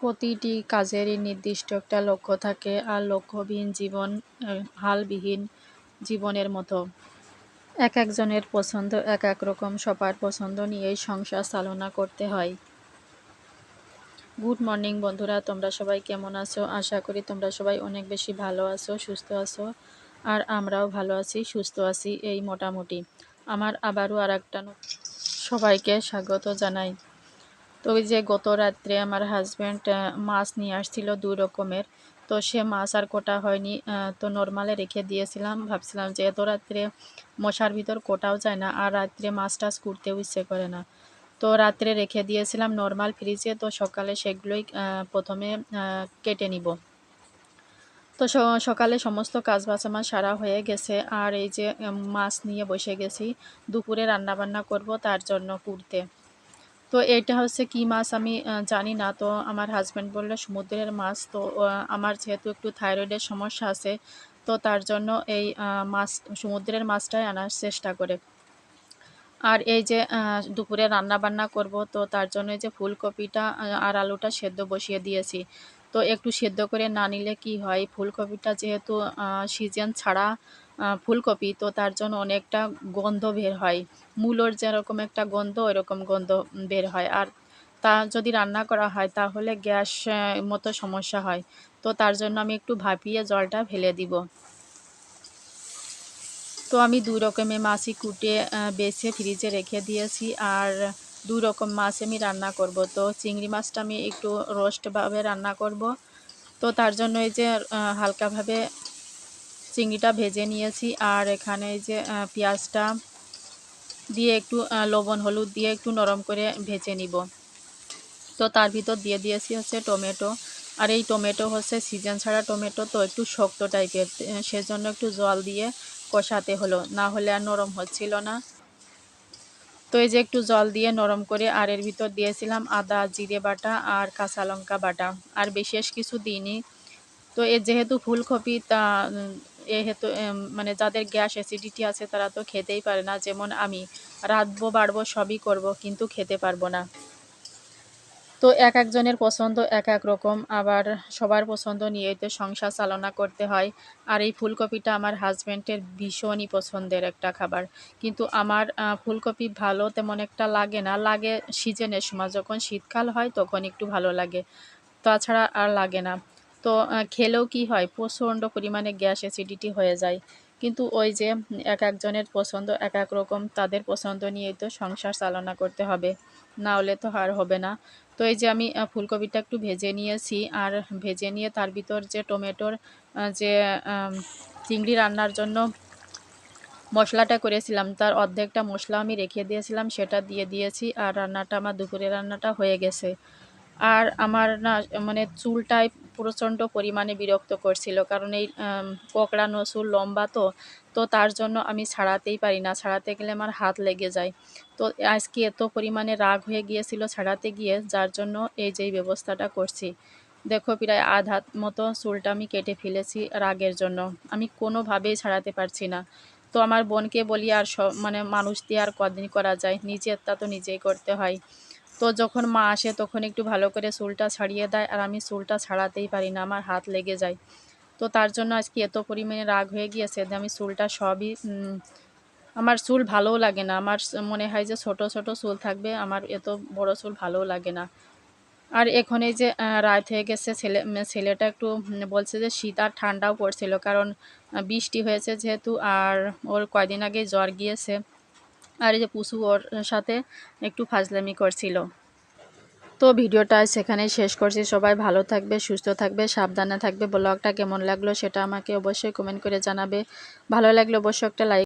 প্রতিটি কাজেরই নির্দিষ্ট একটা লক্ষ্য থাকে আর লক্ষ্যবিহীন জীবন হালবিহীন জীবনের মতো। এক একজনের পছন্দ, এক এক রকম সবার পছন্দ নিয়েই সংসার চালনা করতে হয়। গুড মর্নিং বন্ধুরা, তোমরা সবাই কেমন আছো? আশা করি তোমরা সবাই অনেক বেশি ভালো আছো, সুস্থ আছো, আর আমরাও ভালো আছি, সুস্থ আছি, এই মোটামুটি। আমার আবারও আর একটা সবাইকে স্বাগত জানাই। তো ওই যে গত রাত্রে আমার হাজব্যান্ড মাছ নিয়ে আসছিল দুই রকমের। তো সে মাছ আর কোটা হয়নি তো নর্মালে রেখে দিয়েছিলাম। ভাবছিলাম যে এত রাত্রে মশার ভিতর কোটাও যায় না, আর রাত্রে মাছ টাছ করতেও ইচ্ছে করে না। তো রাত্রে রেখে দিয়েছিলাম নর্মাল ফ্রিজে তো সকালে সেগুলোই প্রথমে কেটে নিব। তো সকালে সমস্ত কাজ বাজ আমার সারা হয়ে গেছে, আর এই যে মাছ নিয়ে বসে গেছি। দুপুরে রান্না বান্না করব তার জন্য কুড়তে। তো এটা হচ্ছে কি মাছ আমি জানি না। তো আমার হাজব্যান্ড বলল, সমুদ্রের মাছ। তো আমার যেহেতু একটু থাইরয়েডের সমস্যা আছে, তো তার জন্য এই মাছ, সমুদ্রের মাছটাই আনার চেষ্টা করে। আর এই যে দুপুরে রান্না বান্না করব, তো তার জন্য যে ফুলকপিটা আর আলুটা সেদ্ধ বসিয়ে দিয়েছি। তো একটু সেদ্ধ করে না নিলে কি হয়? ফুলকপিটা যেহেতু সিজন ছাড়া ফুলকপি, তো তার জন্য অনেকটা গন্ধ বের হয়। মূলোর যেরকম একটা গন্ধ, ওইরকম গন্ধ বের হয়। আর তা যদি রান্না করা হয়, তাহলে গ্যাস মতো সমস্যা হয়। তো তার জন্য আমি একটু ভাপিয়ে জলটা ফেলে দিব। তো আমি দুই রকমের মাছই কুটে বেছে ফ্রিজে রেখে দিয়েছি। আর দুই রকম মাছ আমি রান্না করব। তো চিংড়ি মাছটা আমি একটু রোস্টভাবে রান্না করব। তো তার জন্য এই যে হালকাভাবে চিংড়িটা ভেজে নিয়েছি। আর এখানে এই যে পেঁয়াজটা দিয়ে একটু লবণ, হলুদ দিয়ে একটু নরম করে ভেজে নিব। তো তার ভিতর দিয়ে দিয়েছি হচ্ছে টমেটো। আর এই টমেটো হচ্ছে সিজন ছাড়া টমেটো তো একটু শক্ত টাইপের সেজন্য একটু জল দিয়ে কষাতে হলো। না হলে আর নরম হচ্ছিল না। তো এই যে একটু জল দিয়ে নরম করে আর এর ভিতর দিয়েছিলাম আদা, জিরে বাটা আর কাঁচা লঙ্কা বাটা। আর বিশেষ কিছু দিইনি। তো এ যেহেতু ফুলকপি, তা হেতু মানে যাদের গ্যাস অ্যাসিডিটি আছে তারা তো খেতেই পারে না। যেমন আমি, রাঁধবো, বাড়বো, সবই করব, কিন্তু খেতে পারব না। তো এক একজনের পছন্দ এক এক রকম, আবার সবার পছন্দ নিয়েই তো সংসার চালনা করতে হয়। আর এই ফুলকপিটা আমার হাজব্যান্ডের ভীষণই পছন্দের একটা খাবার। কিন্তু আমার ফুলকপি ভালো তেমন একটা লাগে না। লাগে সিজনের সময়, যখন শীতকাল হয় তখন একটু ভালো লাগে। তাছাড়া আর লাগে না। তো খেলেও কি হয়? প্রচণ্ড পরিমাণে গ্যাস অ্যাসিডিটি হয়ে যায়। কিন্তু ওই যে, এক একজনের পছন্দ, এক এক রকম তাদের পছন্দ নিয়েই তো সংসার চালনা করতে হবে। না হলে তো আর হবে না। তো এই যে আমি ফুলকপিটা একটু ভেজে নিয়েছি। আর ভেজে নিয়ে তার ভিতর যে টমেটোর যে চিংড়ি রান্নার জন্য মশলাটা করেছিলাম, তার অর্ধেকটা মশলা আমি রেখে দিয়েছিলাম, সেটা দিয়ে দিয়েছি। আর রান্নাটা, আমার দুপুরে রান্নাটা হয়ে গেছে। আর আমার না মানে চুলটাই প্রচণ্ড পরিমাণে বিরক্ত করছিল। কারণ এই কোঁকড়ানো চুল লম্বা তো তো তার জন্য আমি ছাড়াতেই পারি না। ছাড়াতে গেলে আমার হাত লেগে যায়। তো আজকে এত পরিমাণে রাগ হয়ে গিয়েছিল ছাড়াতে গিয়ে, যার জন্য এই যে এই ব্যবস্থাটা করছি। দেখো প্রায় আধ হাত মতো চুলটা আমি কেটে ফেলেছি রাগের জন্য। আমি কোনোভাবেই ছাড়াতে পারছি না। তো আমার বোনকে বলি, আর সব মানে মানুষ দিয়ে আর কদিন করা যায়? নিজেরটা তো নিজেই করতে হয়। তো যখন মা আসে তখন একটু ভালো করে চুলটা ছাড়িয়ে দেয়, আর আমি চুলটা ছাড়াতেই পারি না, আমার হাত লেগে যায়। তো তার জন্য আজকে এত পরিমাণে রাগ হয়ে গিয়েছে যে আমি চুলটা সবই আমার চুল ভালোও লাগে না। আমার মনে হয় যে ছোট ছোট চুল থাকবে, আমার এত বড় চুল ভালোও লাগে না। আর এখন এই যে রাত হয়ে গেছে, ছেলে ছেলেটা একটু বলছে যে শীত আর ঠান্ডাও পড়ছিল, কারণ বৃষ্টি হয়েছে যেহেতু, আর ওর কয়দিন আগে জ্বর গিয়েছে। আর এই যে পুষু ওর সাথে একটু ফাজলামি করছিল। তো ভিডিওটা সেখানে শেষ করছি। সবাই ভালো থাকবে, সুস্থ থাকবে, সাবধানে থাকবে। ব্লগটা কেমন লাগল সেটা আমাকে অবশ্যই কমেন্ট করে জানাবে। ভালো লাগলে অবশ্যই একটা লাইক